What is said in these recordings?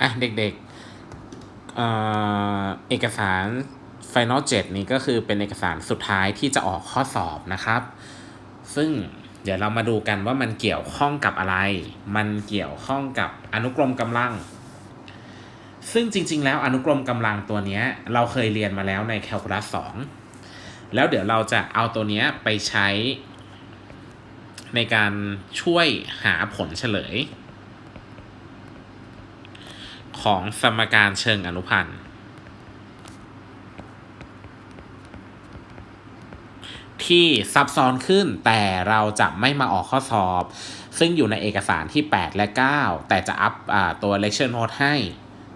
อะเด็กๆเอ่อเอกสาร Final 7 นี้ก็คือเป็นเอกสารสุดท้ายที่จะออกข้อสอบนะครับ ซึ่งเดี๋ยวเรามาดูกันว่ามันเกี่ยวข้องกับอะไร มันเกี่ยวข้องกับอนุกรมกำลัง ซึ่งจริง ๆ แล้วอนุกรมกำลังตัวนี้เราเคยเรียนมาแล้วในแคลคูลัส2แล้วเดี๋ยวเราจะเอาตัวนี้ไปใช้ในการช่วยหาผลเฉลย ของสมการเชิงอนุพันธ์ ที่ซับซ้อนขึ้นแต่เราจะไม่มาออกข้อสอบ ซึ่งอยู่ในเอกสารที่ 8 และ 9 แต่จะอัพตัว lecture note ให้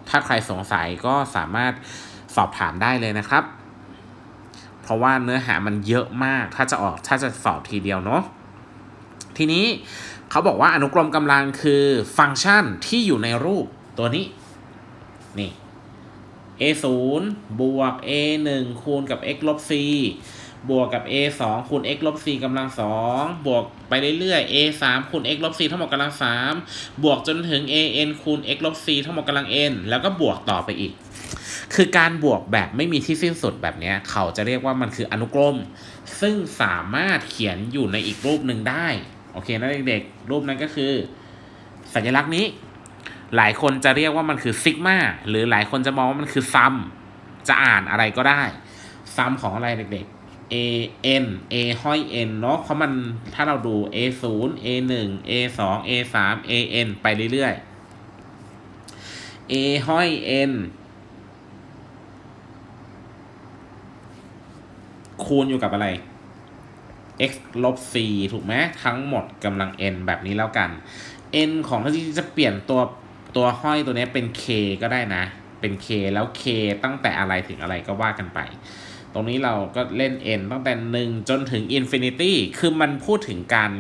ถ้าใครสงสัยก็สามารถสอบถามได้เลยนะครับ เพราะว่าเนื้อหามันเยอะมากถ้าจะออกถ้าจะสอบทีเดียวเนาะทีนี้เขาบอกว่าอนุกรมกำลังคือฟังก์ชันที่อยู่ในรูปตัวนี้ นี่ a 0บวก a 1คูณกับ x ลบ c บวกกับ a 2คูณ x ลบ c กำลัง2บวกไปเรื่อยๆ a 3คูณ x ลบ c ทั้งหมดกำลัง3บวกจนถึง a n คูณ x ลบ c ทั้งหมดกำลัง n แล้วก็บวกต่อไปอีก คือการบวกแบบไม่มีที่สิ้นสุดแบบนี้เขาจะเรียกว่ามันคืออนุกรม ซึ่งสามารถเขียนอยู่ในอีกรูปหนึ่งได้ โอเคนะเด็กๆ รูปนั้นก็คือ สัญลักษณ์นี้ หลายคนจะเรียกว่ามันคือซิกมาหรือหลายคนจะมองว่ามันคือซัมจะอ่านอะไรก็ได้ซัมของอะไรเด็กๆ a n a ห้อย n เนาะเพราะมันถ้าเราดู a 0 a 1 a 2 a 3 a n ไปเรื่อยๆ a ห้อย n คูณอยู่กับอะไร x ลบ c ถูกไหมทั้งหมดกำลัง n แบบนี้แล้วกัน n ของถ้าที่จะเปลี่ยนตัว ตัวห้อยตัวนี้เป็น k ก็ได้นะ เป็น k แล้ว k ตั้งแต่อะไรถึงอะไรก็ว่ากันไป ตรงนี้เราก็เล่น n ตั้งแต่ 1 จนถึง infinity คือมันพูดถึงการ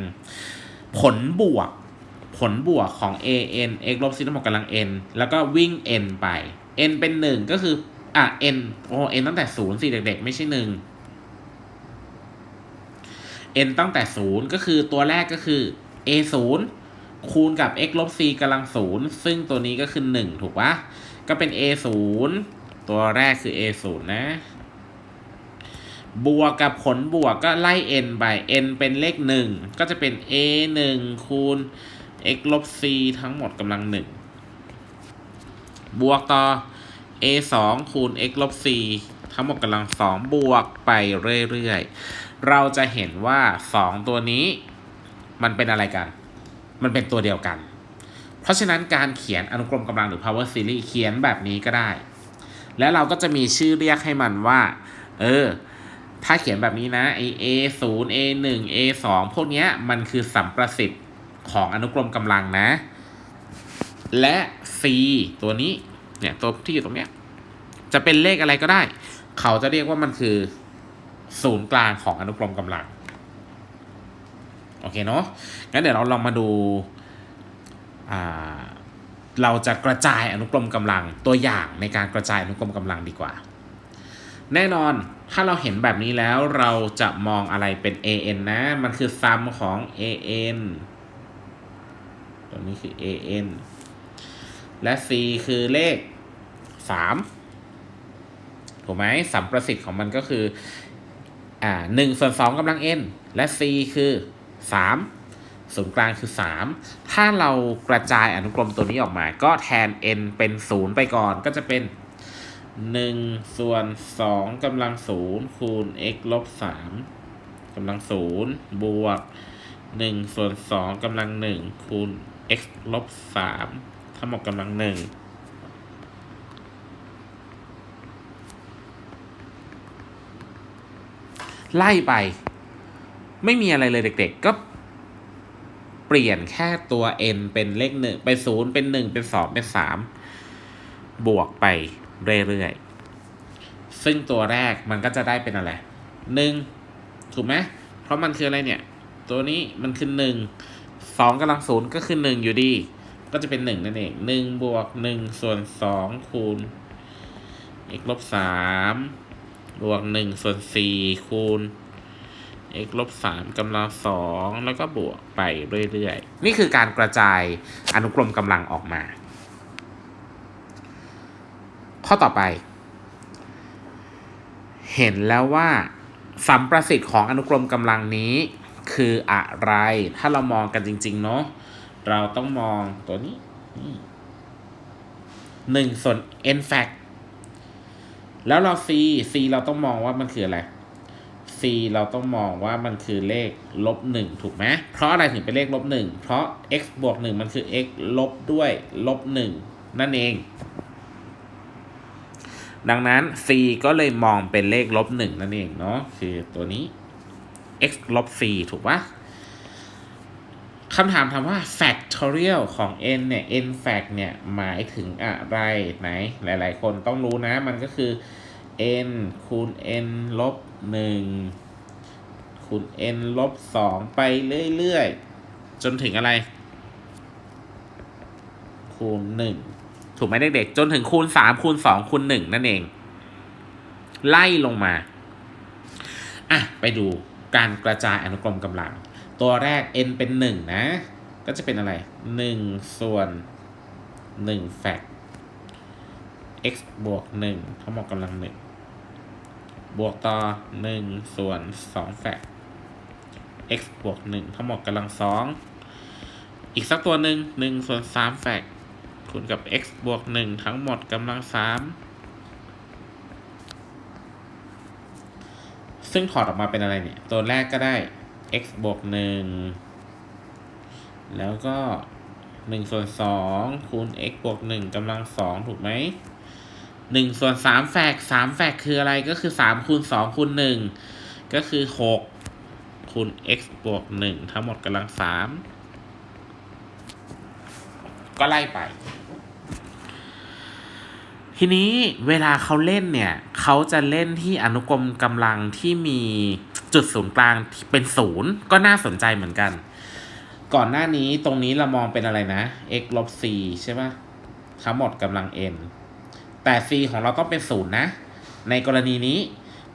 ผลบวก ผลบวกของ a n x ลบ c ทั้งหมดกำลัง n แล้วก็วิ่ง n ไป n เป็น 1 ก็คืออะ n โอ้ n ตั้งแต่0สิเด็กๆ ไม่ใช่ 1 n ตั้งแต่ 0 ก็คือตัวแรกก็คือ a 0 คูณกับ x ลบ c กำลัง0ซึ่งตัวนี้ก็คือ1ถูกปะก็เป็น a 0ตัวแรกคือ a 0นะ บวกกับผลบวกก็ไล่ n ไป n เป็นเลข1ก็จะเป็น a 1คูณ x ลบ c ทั้งหมดกำลัง1บวกต่อ a 2คูณ x ลบ c ทั้งหมดกำลัง2บวกไปเรื่อยๆ เราจะเห็นว่า2ตัวนี้มันเป็นอะไรกัน มันเป็นตัวเดียวกัน เพราะฉะนั้นการเขียนอนุกรมกำลังหรือ power series เขียนแบบนี้ก็ได้ แล้วเราก็จะมีชื่อเรียกให้มันว่า เออ ถ้าเขียนแบบนี้นะไอ a 0 a 1 a 2พวกเนี้ยมันคือสัมประสิทธิ์ของอนุกรมกำลังนะ และ c ตัวนี้ เนี่ยตัวที่อยู่ตรงเนี้ย จะเป็นเลขอะไรก็ได้ เขาจะเรียกว่ามันคือศูนย์กลางของอนุกรมกำลัง โอเคเนาะงั้นเดี๋ยวเราลองมาดูาเราจะกระจายอนุกรมกำลังตัวอย่างในการกระจายอนุกรมกำลังดีกว่า แน่นอนถ้าเราเห็นแบบนี้แล้วเราจะมองอะไรเป็น an นะ มันคือซัมของ an ตัวนี้คือ an และ c คือเลข 3 ถูกไหมสัมประสิทธิ์ของมันก็คืออ่าหนึ่งส่วนสองกำลัง n และ c คือ 3 ศูนย์กลางคือ 3 ถ้าเรากระจายอนุกรมตัวนี้ออกมา ก็แทน n เป็น 0 ไปก่อนก็จะเป็น 1 ส่วน 2กำลัง 0 คูณ x ลบ 3กำลัง 0 บวก 1 ส่วน 2กำลัง 1 คูณ x ลบ 3ทั้งหมดกำลัง 1ไล่ไป ไม่มีอะไรเลยเด็ก ๆ ก็เปลี่ยนแค่ตัว n เป็นเลขหนึ่งเป็นศูนย์เป็นหนึ่งเป็นสองเป็นสามบวกไปเรื่อยๆ ซึ่งตัวแรกมันก็จะได้เป็นอะไรหนึ่งถูกไหมเพราะมันคืออะไรเนี่ย ตัวนี้มันคือหนึ่งสองกำลังศูนย์ก็คือหนึ่งอยู่ดี ก็จะเป็นหนึ่งนั่นเองหนึ่งบวกหนึ่งส่วนสองคูณ x ลบสามบวกหนึ่งส่วนสี่คูณ x ลบสามกำลังสองแล้วก็บวกไปเรื่อยๆ นี่คือการกระจายอนุกรมกำลังออกมา ข้อต่อไป เห็นแล้วว่าสัมประสิทธิ์ของอนุกรมกำลังนี้คืออะไร ถ้าเรามองกันจริง ๆ เนาะเราต้องมองตัวนี้หนึ่งส่วน n fact แล้วเรา c c เราต้องมองว่ามันคืออะไร เราต้องมองว่ามันคือเลขลบหนึ่งถูกไหมเพราะอะไรถึงเป็นเลขลบหนึ่งเพราะ x บวกหนึ่งมันคือ x ลบด้วยลบหนึ่งนั่นเอง ดังนั้น c ก็เลยมองเป็นเลขลบหนึ่งนั่นเองเนาะคือตัวนี้ x ลบ c ถูกปะคำถามถามว่า factorial ของ n เนี่ย n fact เนี่ย หมายถึงอะไรไหน หลาย ๆ คนต้องรู้นะ มันก็คือ n คูณ n ลบ1คูณ n ลบ2ไปเรื่อยๆ จนถึงอะไร คูณ1ถูกไหมเด็กๆ จนถึงคูณ3คูณ2คูณ1นั่นเอง ไล่ลงมา อะ ไปดูการกระจายอนุกรมกำลัง ตัวแรก n เป็น1นะ ก็จะเป็นอะไร1ส่วน1แฟก x บวก1ทั้งหมดกำลัง1 บวกต่อ1ส่วน2แฟก x บวก1ทั้งหมดกำลัง2อีกสักตัวหนึ่ง1ส่วน3แฟกคูณกับ x บวก1ทั้งหมดกำลัง3ซึ่งถอดออกมาเป็นอะไรเนี่ย ตัวแรกก็ได้ x บวก1แล้วก็1ส่วน2คูณ x บวก1กำลัง2ถูกไหม 1ส่วน3แฟก3แฟกคืออะไรก็คือ3คูณ2คูณ1ก็คือ6คูณ x บวก1ทั้งหมดกำลัง3ก็ไล่ไป ทีนี้เวลาเขาเล่นเนี่ย เขาจะเล่นที่อนุกรมกำลังที่มีจุดศูนย์กลางเป็นศูนย์ก็น่าสนใจเหมือนกัน ก่อนหน้านี้ตรงนี้เรามองเป็นอะไรนะ x ลบ c ใช่ปะทั้งหมดกำลัง n แต่ c ของเราต้องเป็นศูนย์นะ ในกรณีนี้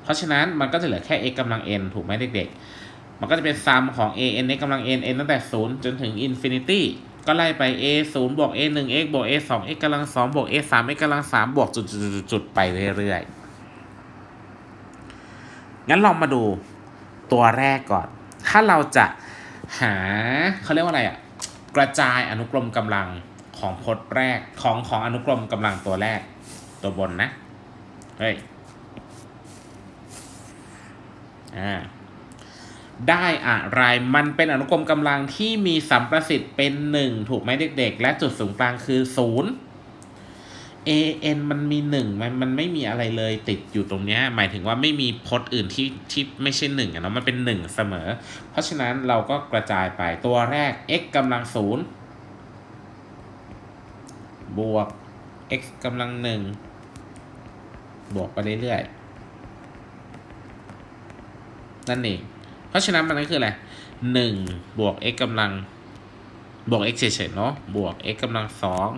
เพราะฉะนั้นมันก็จะเหลือแค่ x กำลัง n ถูกไหมเด็กๆ มันก็จะเป็นซัมของ a n x กำลัง n n ตั้งแต่ 0 จนถึง infinity ก็ไล่ไป a 0บวก a 1 x บวก a 2 x กำลัง2บวก a 3 x กำลัง3บวกจุดจุดๆๆๆไปเรื่อยๆ งั้นลองมาดูตัวแรกก่อน ถ้าเราจะหาเขาเรียกว่าอะไรอะกระจายอนุกรมกำลังของพจน์แรกของของอนุกรมกำลังตัวแรก ตัวบนนะ เฮ้ย อ่า ได้อะไร มันเป็นอนุกรมกำลังที่มีสัมประสิทธิ์เป็นหนึ่งถูกไหมเด็ก ๆ และจุดศูนย์กลางคือศูนย์ an มันมีหนึ่งมันมันไม่มีอะไรเลยติดอยู่ตรงเนี้ย หมายถึงว่าไม่มีพจน์อื่นที่ที่ไม่ใช่หนึ่งอะเนาะมันเป็นหนึ่งเสมอ เพราะฉะนั้นเราก็กระจายไปตัวแรก x กำลังศูนย์บวก x กำลังหนึ่ง บวกไปเรื่อยๆ นั่นเอง เพราะฉะนั้นมันก็คืออะไรหนึ่งบวก x กำลัง บวก x เฉยๆเนาะบวก x กำลังสอง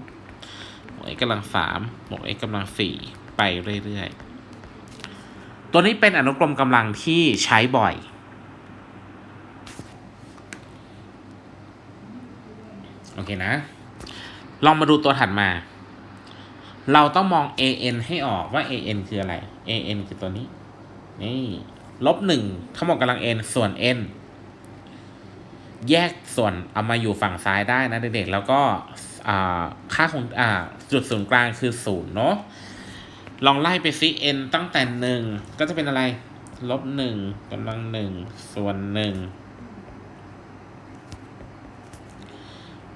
บวก x กำลังสามบวก x กำลังสี่ไปเรื่อยๆ ตัวนี้เป็นอนุกรมกำลังที่ใช้บ่อย โอเคนะ ลองมาดูตัวถัดมา เราต้องมอง an ให้ออกว่า an คืออะไร an คือตัวนี้ นี่ลบหนึ่งทั้งหมดกำลัง n ส่วน n แยกส่วนเอามาอยู่ฝั่งซ้ายได้นะเด็กๆ แล้วก็ค่าของอจุดศูนย์กลางคือศูนย์เนาะ ลองไล่ไปซิ n ตั้งแต่หนึ่งก็จะเป็นอะไร ลบหนึ่งกำลังหนึ่งส่วนหนึ่ง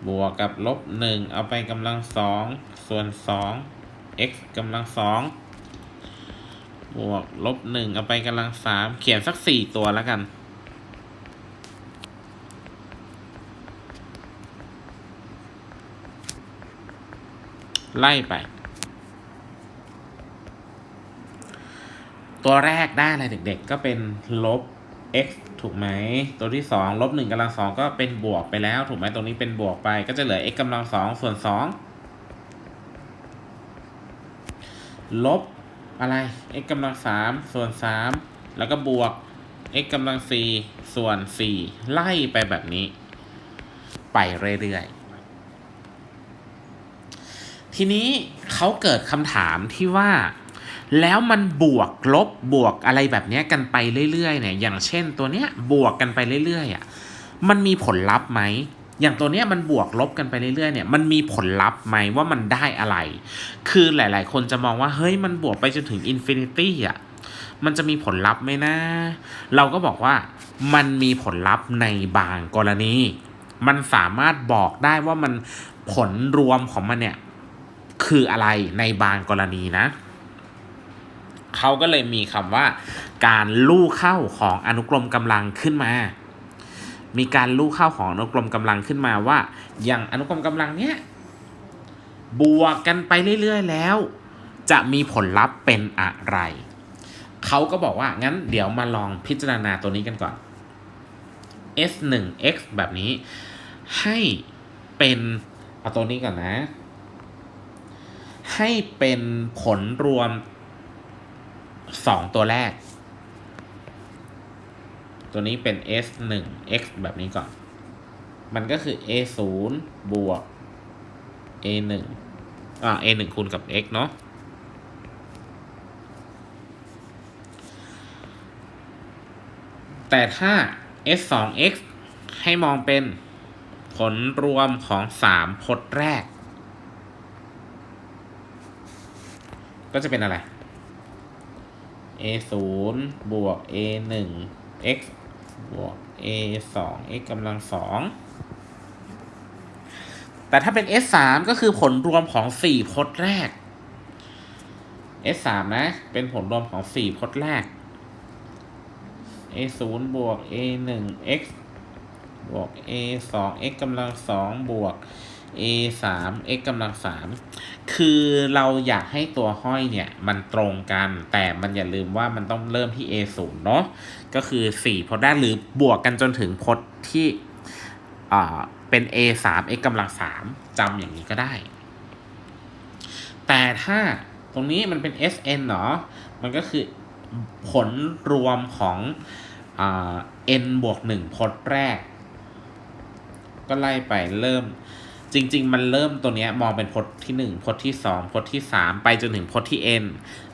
บวกกับลบหนึ่งเอาไปกำลังสองส่วนสอง x กำลังสองบวกลบหนึ่งเอาไปกำลังสามเขียนสักสี่ตัวแล้วกัน ไล่ไป ตัวแรกได้อะไรเด็กๆ ก็เป็นลบ x ถูกไหม ตัวที่สองลบหนึ่งกำลังสองก็เป็นบวกไปแล้ว ถูกไหมตรงนี้เป็นบวกไปก็จะเหลือ x กำลังสองส่วนสอง ลบอะไร x กำลังสามส่วนสามแล้วก็บวก x กำลังสี่ส่วนสี่ไล่ไปแบบนี้ ไปเรื่อยๆ ทีนี้เขาเกิดคำถามที่ว่า แล้วมันบวกลบบวกอะไรแบบนี้กันไปเรื่อยๆเนี่ยอย่างเช่นตัวเนี้ยบวกกันไปเรื่อยๆอะมันมีผลลัพธ์ไหม อย่างตัวเนี้ยมันบวกลบกันไปเรื่อยๆเนี่ยมันมีผลลัพธ์ไหมว่ามันได้อะไร คือหลายๆ คนจะมองว่าเฮ้ยมันบวกไปจนถึงอินฟินิตี้อะมันจะมีผลลัพธ์ไหมนะ เราก็บอกว่ามันมีผลลัพธ์ในบางกรณี มันสามารถบอกได้ว่ามันผลรวมของมันเนี่ยคืออะไรในบางกรณีนะ เขาก็เลยมีคำว่า การลู่เข้าของอนุกรมกำลังขึ้นมา มีการลู่เข้าของอนุกรมกำลังขึ้นมาว่า อย่างอนุกรมกำลังเนี้ยบวกกันไปเรื่อยๆแล้ว จะมีผลลัพธ์เป็นอะไร เขาก็บอกว่างั้นเดี๋ยวมาลองพิจารณาตัวนี้กันก่อน s 1 x แบบนี้ ให้เป็นเอาตัวนี้ก่อนนะ ให้เป็นผลรวมสองตัวแรก ตัวนี้เป็น s 1 x แบบนี้ก่อน มันก็คือ a 0บวก a 1อ่า a 1คูณกับ x เนาะแต่ถ้า s 2 x ให้มองเป็นผลรวมของ3พจน์แรก ก็จะเป็นอะไร a 0บวก a 1 x บวก a 2 x กำลัง2แต่ถ้าเป็น s 3ก็คือผลรวมของ4พจน์แรก s 3นะ เป็นผลรวมของ4พจน์แรก a 0บวก a 1 x บวก a 2 x กำลัง2บวก a 3 x กำลัง3คือเราอยากให้ตัวห้อยเนี่ย มันตรงกัน แต่มันอย่าลืมว่ามันต้องเริ่มที่ a 0เนาะก็คือ4พจน์แรกหรือบวกกันจนถึงพจน์ที่อ่าเป็น a 3 x กำลัง3จำอย่างนี้ก็ได้ แต่ถ้าตรงนี้มันเป็น sn เนาะมันก็คือผลรวมของอ่า n บวก1พจน์แรก ก็ไล่ไปเริ่ม จริง ๆ มันเริ่มตัวเนี้ยมองเป็นพจน์ที่ 1พจน์ที่ 2พจน์ที่ 3 ไปจนถึงพจน์ที่ n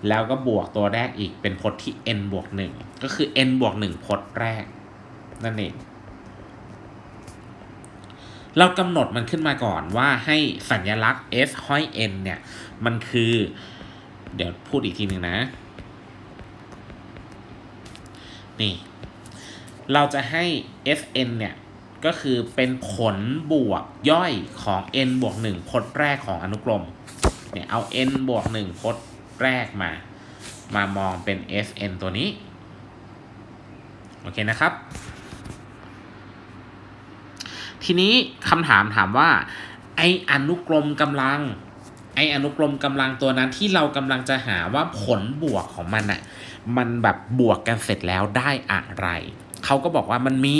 แล้วก็บวกตัวแรกอีกเป็นพจน์ที่ n บวก1ก็คือ n บวก1พจน์แรก นั่นเอง เรากำหนดมันขึ้นมาก่อนว่าให้สัญลักษณ์ s ห้อย n เนี่ย มันคือ เดี๋ยวพูดอีกทีหนึ่งนะ นี่ เราจะให้ fn เนี่ย ก็คือเป็นผลบวกย่อยของ n บวก1พจน์แรกของอนุกรม เนี่ยเอา n บวก1พจน์แรกมา มามองเป็น fn ตัวนี้ โอเคนะครับ ทีนี้คำถามถามว่า ไออนุกรมกำลัง ไออนุกรมกำลังตัวนั้นที่เรากำลังจะหาว่าผลบวกของมันอะมันแบบบวกกันเสร็จแล้วได้อะไร เขาก็บอกว่ามันมี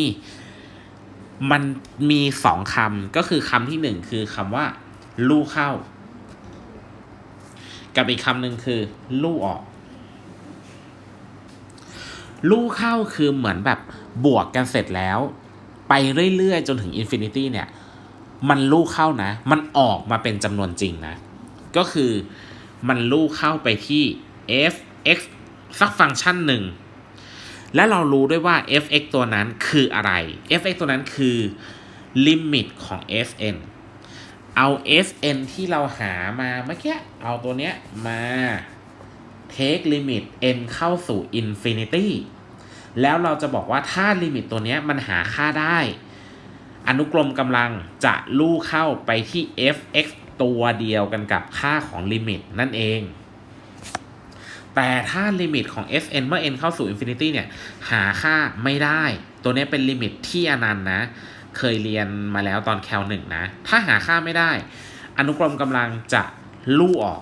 มันมีสองคำก็คือคำที่หนึ่งคือคำว่า ลู่เข้า กับอีกคำหนึ่งคือ ลู่ออก ลู่เข้าคือเหมือนแบบบวกกันเสร็จแล้ว ไปเรื่อยๆ จนถึงอินฟินิตี้เนี่ย มันลู่เข้านะ มันออกมาเป็นจำนวนจริงนะ ก็คือมันลู่เข้าไปที่ f x สักฟังก์ชันหนึ่ง และเรารู้ด้วยว่า f(x) ตัวนั้นคืออะไร f(x) ตัวนั้นคือลิมิตของ fn เอา fn ที่เราหามาเมื่อกี้เอาตัวเนี้ยมา take limit n เข้าสู่ infinity แล้วเราจะบอกว่าถ้าลิมิตตัวเนี้ยมันหาค่าได้ อนุกรมกำลังจะลู่เข้าไปที่ f(x) ตัวเดียวกันกับค่าของลิมิตนั่นเอง แต่ถ้าลิมิตของ fn เมื่อ n เข้าสู่ infinity เนี่ย หาค่าไม่ได้ ตัวนี้เป็นลิมิตที่อนันต์นะ เคยเรียนมาแล้วตอนแคลหนึ่งนะ ถ้าหาค่าไม่ได้ อนุกรมกำลังจะลู่ออก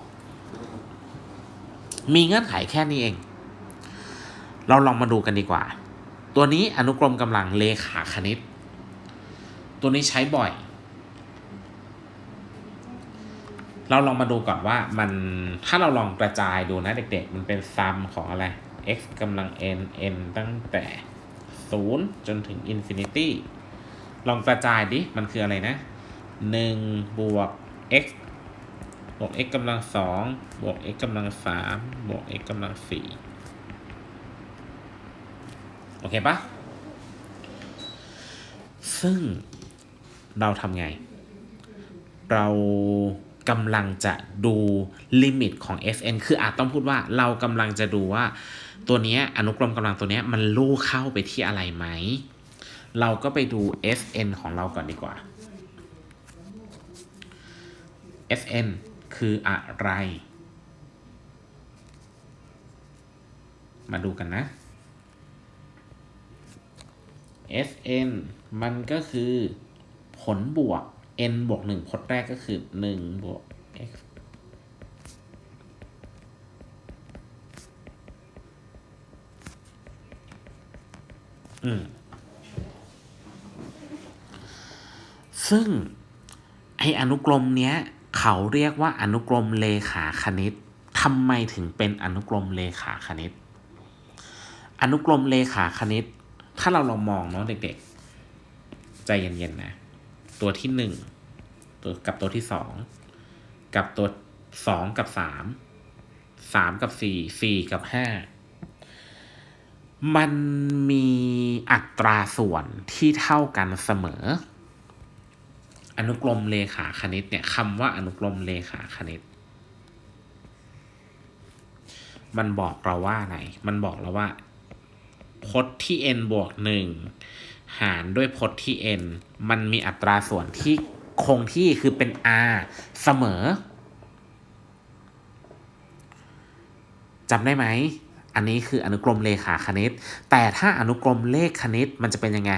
มีเงื่อนไขแค่นี้เอง เราลองมาดูกันดีกว่า ตัวนี้อนุกรมกำลังเลขาคณิต ตัวนี้ใช้บ่อย เราลองมาดูก่อนว่ามันถ้าเราลองกระจายดูนะเด็กๆ มันเป็นซัมของอะไร x กำลัง n n ตั้งแต่ 0 จนถึง infinity ลองกระจายดิ มันคืออะไรนะ 1 บวก x บวก x กำลังสองบวก x กำลังสามบวก x กำลังสี่โอเคปะซึ่งเราทำไง เรา กำลังจะดูลิมิตของ fn คืออาจต้องพูดว่าเรากำลังจะดูว่า ตัวนี้อนุกรมกำลังตัวนี้มันลู่เข้าไปที่อะไรไหม เราก็ไปดู fn ของเราก่อนดีกว่า fn คืออะไร มาดูกันนะ fn มันก็คือผลบวก n บวก1พจน์แรกก็คือ1บวก x อืมซึ่ง ไออนุกรมเนี้ย เขาเรียกว่าอนุกรมเลขาคณิตทำไมถึงเป็นอนุกรมเลขาคณิต อนุกรมเลขาคณิต ถ้าเราลองมองเนาะเด็กๆ ใจเย็นๆนะ ตัวที่หนึ่งตัวกับตัวที่สองกับตัวสองกับสามสามกับสี่สี่กับห้ามันมีอัตราส่วนที่เท่ากันเสมอ อนุกรมเลขาคณิตเนี่ยคำว่าอนุกรมเลขาคณิต มันบอกเราว่าไหน มันบอกเราว่าพจน์ที่ n บวกหนึ่ง หารด้วยพจน์ที่ n มันมีอัตราส่วนที่คงที่คือเป็น r เสมอจำได้ไหม อันนี้คืออนุกรมเลขาคณิต แต่ถ้าอนุกรมเลขคณิตมันจะเป็นยังไง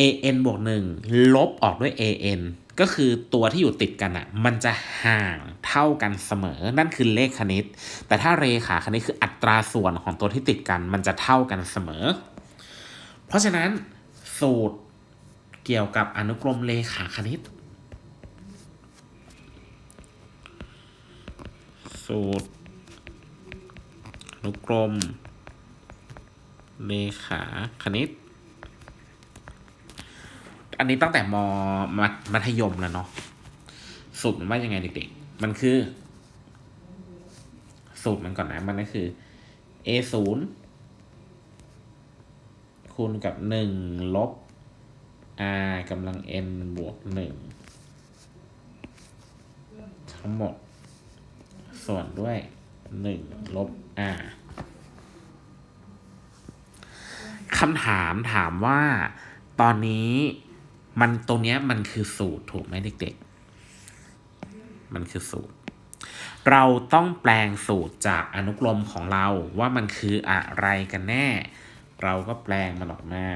an บวกหนึ่งลบออกด้วย an ก็คือตัวที่อยู่ติดกันอะ่ะ มันจะห่างเท่ากันเสมอ นั่นคือเลขคณิต แต่ถ้าเรขาคณิตคืออัตราส่วนของตัวที่ติดกัน มันจะเท่ากันเสมอ เพราะฉะนั้นสูตรเกี่ยวกับอนุกรมเลขาคณิต สูตร อนุกรม เลขาคณิต อันนี้ตั้งแต่มมัธมัธยมแล้วเนาะสูตรมันว่ายังไงเด็กๆ มันคือ สูตรมันก่อนนะ มันก็คือ a ศูนย์ คูณกับหนึ่งลบ r กำลัง n บวกหนึ่งทั้งหมด ส่วนด้วยหนึ่งลบ r คำถามถามว่าตอนนี้มันตรงเนี้ยมันคือสูตรถูกไหมเด็กๆ มันคือสูตร เราต้องแปลงสูตรจากอนุกรมของเราว่ามันคืออะไรกันแน่ เราก็แปลงมันออกมา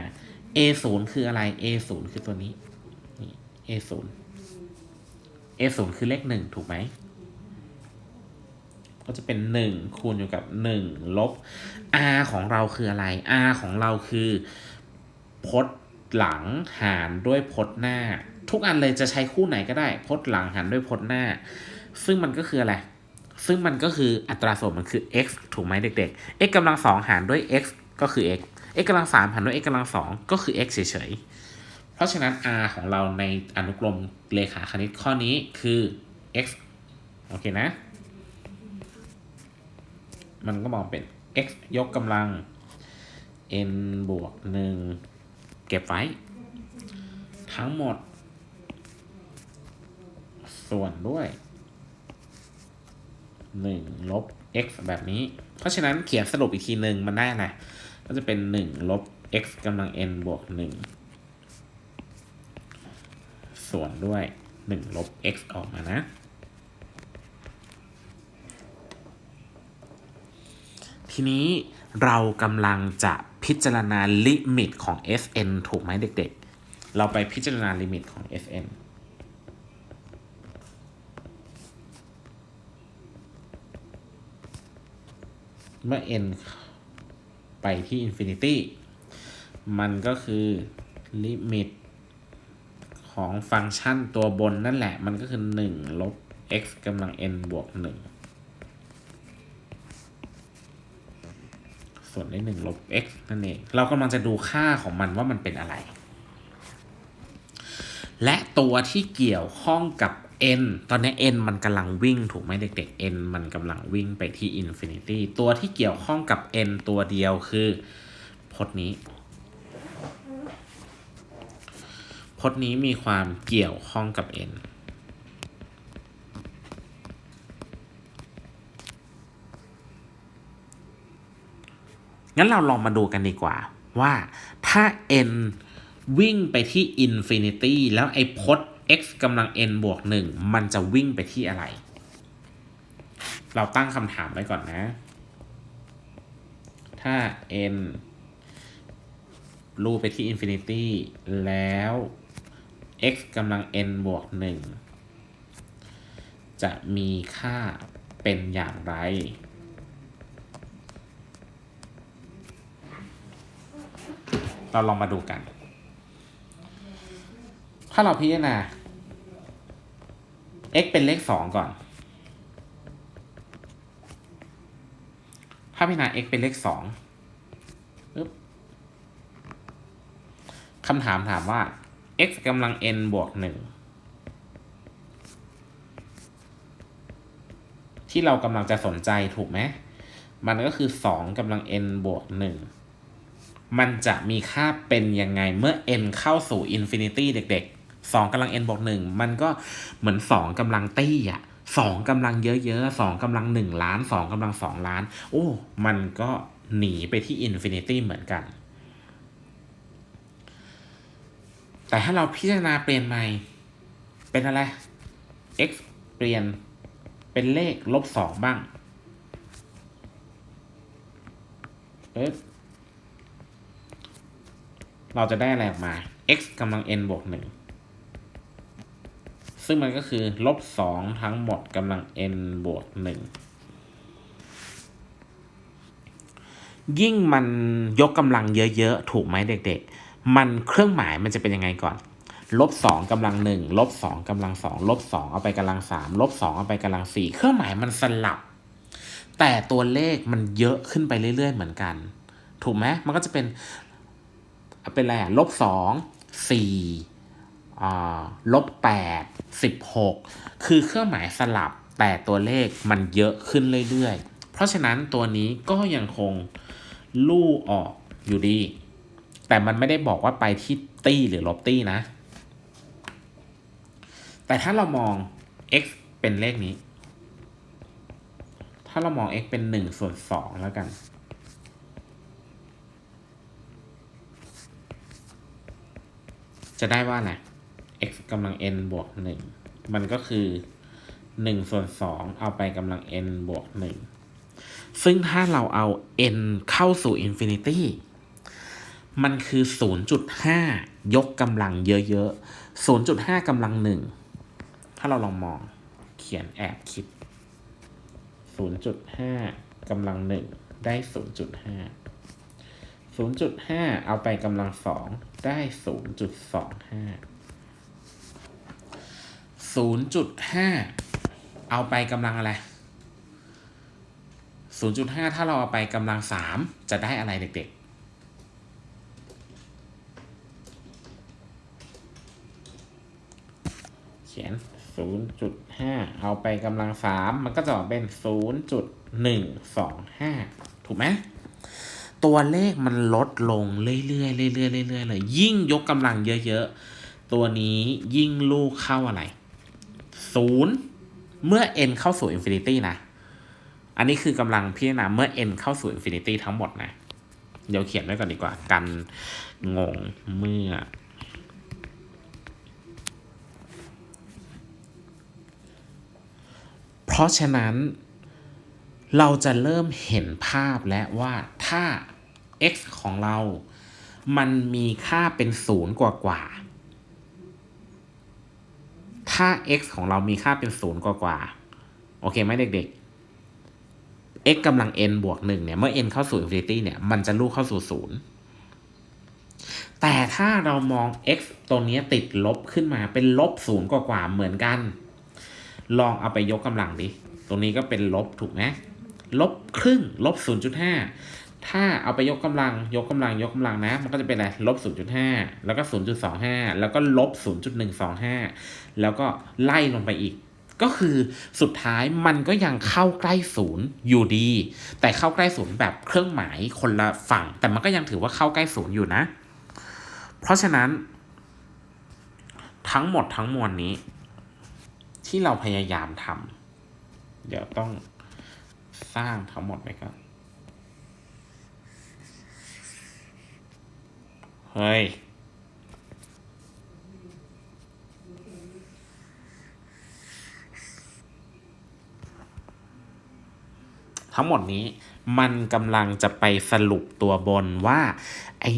a ศูนย์คืออะไร a ศูนย์คือตัวนี้นี่ a ศูนย์ a ศูนย์คือเลขหนึ่งถูกไหม ก็จะเป็นหนึ่งคูณอยู่กับหนึ่งลบ r ของเราคืออะไร r ของเราคือ พจน์หลังหารด้วยพจน์หน้า ทุกอันเลยจะใช้คู่ไหนก็ได้ พจน์หลังหารด้วยพจน์หน้า ซึ่งมันก็คืออะไรซึ่งมันก็คืออัตราส่วนมันคือ x ถูกไหมเด็กๆ x กำลังสองหารด้วย x ก็คือ x x กำลังสามหารด้วย x กำลังสองก็คือ x เฉยๆ เพราะฉะนั้น r ของเราในอนุกรมเลขาคณิตข้อนี้คือ x โอเคนะ มันก็มองเป็น x ยกกำลัง n บวกหนึ่งเก็บไว้ ทั้งหมด ส่วนด้วย1ลบ x แบบนี้ เพราะฉะนั้นเขียนสรุปอีกทีหนึ่งมันได้อะไร ก็จะเป็น1ลบ x กำลัง n บวก1ส่วนด้วย1ลบ x ออกมานะ ทีนี้เรากำลังจะพิจารณาลิมิตของ fn ถูกไหมเด็กๆ เราไปพิจารณาลิมิตของ fn เมื่อ n ไปที่ infinity มันก็คือลิมิตของฟังก์ชันตัวบนนั่นแหละ มันก็คือ 1 ลบ x กำลัง n บวก 1 ส่วนได้1ลบ x นั่นเอง เรากำลังจะดูค่าของมันว่ามันเป็นอะไร และตัวที่เกี่ยวข้องกับ n ตอนนี้ n มันกำลังวิ่งถูกไหมเด็กๆ n มันกำลังวิ่งไปที่ infinity ตัวที่เกี่ยวข้องกับ n ตัวเดียวคือพจน์นี้พจน์นี้มีความเกี่ยวข้องกับ n งั้นเราลองมาดูกันดีกว่า ว่าถ้า n วิ่งไปที่ infinity แล้วไอ้พจน์ x กำลัง n บวกหนึ่งมันจะวิ่งไปที่อะไร เราตั้งคำถามไว้ก่อนนะ ถ้า n รูปไปที่ infinity แล้ว x กำลัง n บวกหนึ่งจะมีค่าเป็นอย่างไร เราลองมาดูกัน ถ้าเราพิจารณา x เป็นเลขสองก่อน ถ้าพิจารณา x เป็นเลขสองคำถามถามว่า x กำลัง n บวกหนึ่งที่เรากำลังจะสนใจถูกไหม มันก็คือสองกำลัง n บวกหนึ่งมันจะมีค่าเป็นยังไงเมื่อ n เข้าสู่ infinity เด็กๆ 2กำลัง n บวก1มันก็เหมือน2กำลังตี้อะ2กำลังเยอะๆ2กำลัง1ล้าน2กำลัง2ล้าน โอ้ มันก็หนีไปที่ infinity เหมือนกัน แต่ถ้าเราพิจารณาเปลี่ยนใหม่ เป็นอะไร x เปลี่ยนเป็นเลขลบ2บ้างเอ๊ะเราจะได้อะไรออกมา x กำลัง n บวกหนึ่ง ซึ่งมันก็คือลบสองทั้งหมดกำลัง n บวกหนึ่งยิ่งมันยกกำลังเยอะๆ ถูกไหมเด็กๆ มันเครื่องหมายมันจะเป็นยังไงก่อน ลบสองกำลังหนึ่งลบสองกำลังสองลบสองเอาไปกำลังสามลบสองเอาไปกำลังสี่เครื่องหมายมันสลับ แต่ตัวเลขมันเยอะขึ้นไปเรื่อยๆ เหมือนกัน ถูกไหมมันก็จะเป็น เป็นอะไรอะลบสองสี่ ลบแปดสิบหกคือเครื่องหมายสลับแต่ตัวเลขมันเยอะขึ้นเรื่อยๆ เพราะฉะนั้นตัวนี้ก็ยังคงลู่ออกอยู่ดี แต่มันไม่ได้บอกว่าไปที่ตี้หรือลบตี้นะ แต่ถ้าเรามอง x เป็นเลขนี้ ถ้าเรามอง x เป็นหนึ่งส่วนสองแล้วกันจะได้ว่าอะไร x กำลัง n บวกหนึ่งมันก็คือหนึ่งส่วนสองเอาไปกำลัง n บวกหนึ่งซึ่งถ้าเราเอา n เข้าสู่ infinity มันคือ 0.5 ยกกำลังเยอะๆ 0.5กำลังหนึ่ง ถ้าเราลองมองเขียนแอบคิด 0.5กำลังหนึ่งได้ 0.5 0.5 เอาไปกำลังสองได้ 0.25 0.5เอาไปกำลังอะไร0.5ถ้าเราเอาไปกำลัง3จะได้อะไรเด็กๆ เขียน0.5เอาไปกำลัง3มันก็จะออกเป็น0.125ถูกไหมตัวเลขมันลดลงเรื่อยๆเรื่อยๆเรื่อยๆเลยยิ่งยกกำลังเยอะๆ ตัวนี้ยิ่งลูกเข้าอะไร ศูนเมื่อ n เข้าสู่ infinity นะ อันนี้คือกำลังพิจารณาเมื่อ n เข้าสู่ infinity ทั้งหมดนะ เดี๋ยวเขียนไว้ก่อนดีกว่า กันงงเมื่อ เพราะฉะนั้นเราจะเริ่มเห็นภาพแล้วว่าถ้า x ของเรา มันมีค่าเป็นศูนย์กว่ากว่า ถ้า x ของเรามีค่าเป็นศูนย์กว่ากว่าโอเคไหมเด็กๆ x กำลัง n บวกหนึ่งเนี่ย เมื่อ n เข้าสู่ infinity เนี่ย มันจะลูกเข้าสู่ศูนย์แต่ถ้าเรามอง x ตัวนี้ติดลบขึ้นมาเป็นลบศูนย์กว่าๆเหมือนกัน ลองเอาไปยกกำลังดิ ตรงนี้ก็เป็นลบถูกไหมลบครึ่ง ลบ 0.5 ถ้าเอาไปยกกำลังยกกำลังยกกำลังนะ มันก็จะเป็นอะไรลบ0.5 แล้วก็ 0.25 แล้วก็ลบ 0.125 แล้วก็ไล่ลงไปอีก ก็คือสุดท้ายมันก็ยังเข้าใกล้ศูนย์อยู่ดี แต่เข้าใกล้ศูนย์แบบเครื่องหมายคนละฝั่ง แต่มันก็ยังถือว่าเข้าใกล้ศูนย์อยู่นะ เพราะฉะนั้น ทั้งหมดทั้งมวลนี้ ที่เราพยายามทำเดี๋ยวต้องสร้างทั้งหมดไปก่อน เฮ้ย ทั้งหมดนี้มันกำลังจะไปสรุปตัวบนว่า ไอ้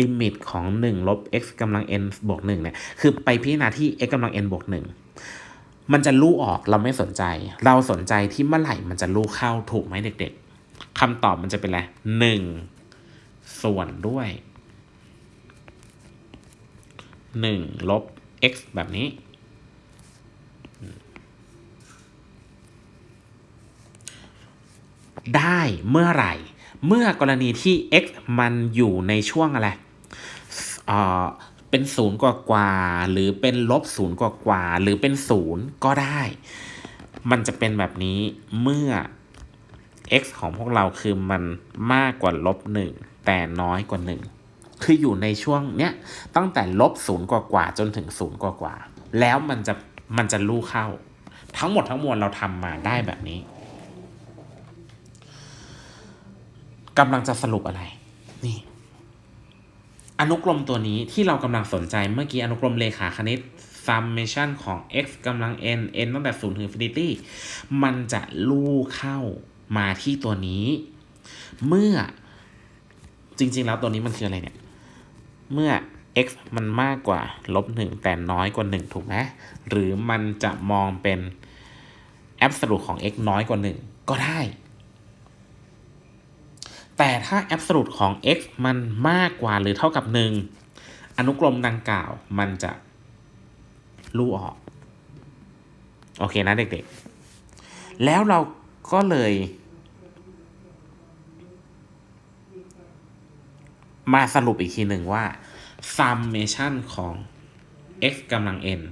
ลิมิตของ 1 ลบ x กำลัง n บวก1เนี่ย คือไปพิจารณาที่ x กำลัง n บวก1มันจะลู่ออกเราไม่สนใจ เราสนใจที่เมื่อไหร่มันจะลู่เข้าถูกไหมเด็กๆคำตอบมันจะเป็นอะไรหนึ่งส่วนด้วย หนึ่งลบ x แบบนี้ ได้เมื่อไหร่ เมื่อกรณีที่ x มันอยู่ในช่วงอะไรเออเป็นศูนย์กว่ากว่า หรือเป็นลบศูนย์กว่ากว่า หรือเป็นศูนย์ก็ได้ มันจะเป็นแบบนี้เมื่อ x ของพวกเราคือมันมากกว่าลบหนึ่งแต่น้อยกว่าหนึ่ง คืออยู่ในช่วงเนี้ยตั้งแต่ลบศูนย์กว่ากว่าๆจนถึงศูนย์กว่ากว่าๆแล้วมันจะมันจะลู่เข้า ทั้งหมดทั้งมวลเราทำมาได้แบบนี้กำลังจะสรุปอะไร นี่ อนุกรมตัวนี้ที่เรากำลังสนใจเมื่อกี้อนุกรมเลขาคณิต summation ของ x กำลัง n n ตั้งแต่0ถึง infinity มันจะลู่เข้ามาที่ตัวนี้ เมื่อจริง ๆ แล้วตัวนี้มันคืออะไรเนี่ย เมื่อ x มันมากกว่าลบหนึ่งแต่น้อยกว่า 1 ถูกไหมหรือมันจะมองเป็น absolute ของ x น้อยกว่า 1 ก็ได้ แต่ถ้า absolute ของ x มันมากกว่าหรือเท่ากับ 1 อนุกรมดังกล่าวมันจะลู่ออก โอเคนะเด็กๆ แล้วเราก็เลย มาสรุปอีกทีหนึ่งว่า summation ของ x กำลัง n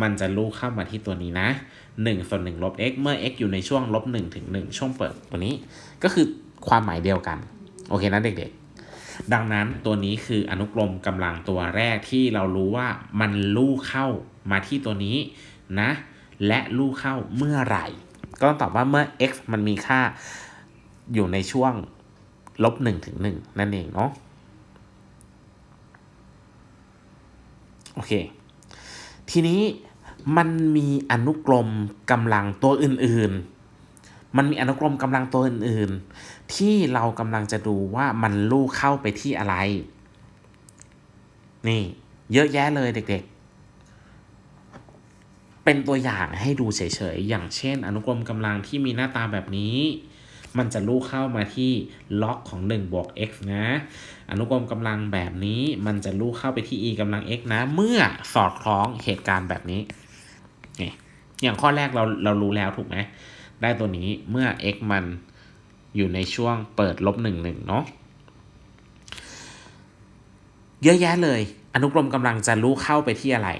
มันจะลู่เข้ามาที่ตัวนี้นะ 1 ส่วน 1 ลบ x เมื่อ x อยู่ในช่วงลบ1ถึง 1 ช่วงเปิดตัวนี้ ก็คือความหมายเดียวกัน โอเคนะเด็กๆ ดังนั้นตัวนี้คืออนุกรมกำลังตัวแรกที่เรารู้ว่ามันลู่เข้ามาที่ตัวนี้นะ และลู่เข้าเมื่อไหร่ ก็ต้องตอบว่าเมื่อ x มันมีค่าอยู่ในช่วงลบ1ถึง1นั่นเองเนาะ โอเค ทีนี้มันมีอนุกรมกำลังตัวอื่น ๆ มันมีอนุกรมกำลังตัวอื่น ๆ ที่เรากำลังจะดูว่ามันลู่เข้าไปที่อะไร นี่ เยอะแยะเลยเด็ก ๆ เป็นตัวอย่างให้ดูเฉย ๆ อย่างเช่น อนุกรมกำลังที่มีหน้าตาแบบนี้ มันจะลู่เข้ามาที่ล็อกของ1บวก x นะ อนุกรมกำลังแบบนี้มันจะลู่เข้าไปที่ e กำลัง x นะ เมื่อสอดคล้องเหตุการณ์แบบนี้นี่อย่างข้อแรกเราเรารู้แล้วถูกไหมได้ตัวนี้เมื่อ x มันอยู่ในช่วงเปิดลบหนึ่งหนึ่งเนาะเยอะแยะเลย อนุกรมกำลังจะรู้เข้าไปที่อะไร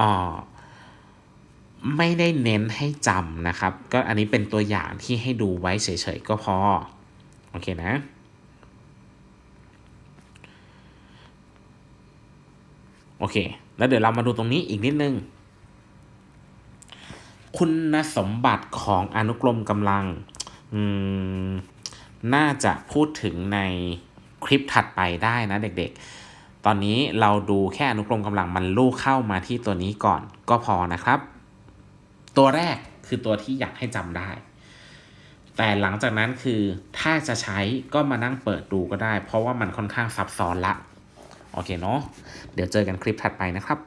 อ๋อ ไม่ได้เน้นให้จำนะครับ ก็อันนี้เป็นตัวอย่างที่ให้ดูไว้เฉยๆก็พอ โอเคนะ โอเค แล้วเดี๋ยวเรามาดูตรงนี้อีกนิดนึง คุณสมบัติของอนุกรมกำลัง น่าจะพูดถึงในคลิปถัดไปได้นะเด็กๆ ตอนนี้เราดูแค่อนุกรมกำลังมันลู่เข้ามาที่ตัวนี้ก่อนก็พอนะครับ ตัวแรกคือตัวที่อยากให้จำได้ แต่หลังจากนั้นคือถ้าจะใช้ก็มานั่งเปิดดูก็ได้ เพราะว่ามันค่อนข้างซับซ้อนละ โอเคเนาะเดี๋ยวเจอกันคลิปถัดไปนะครับ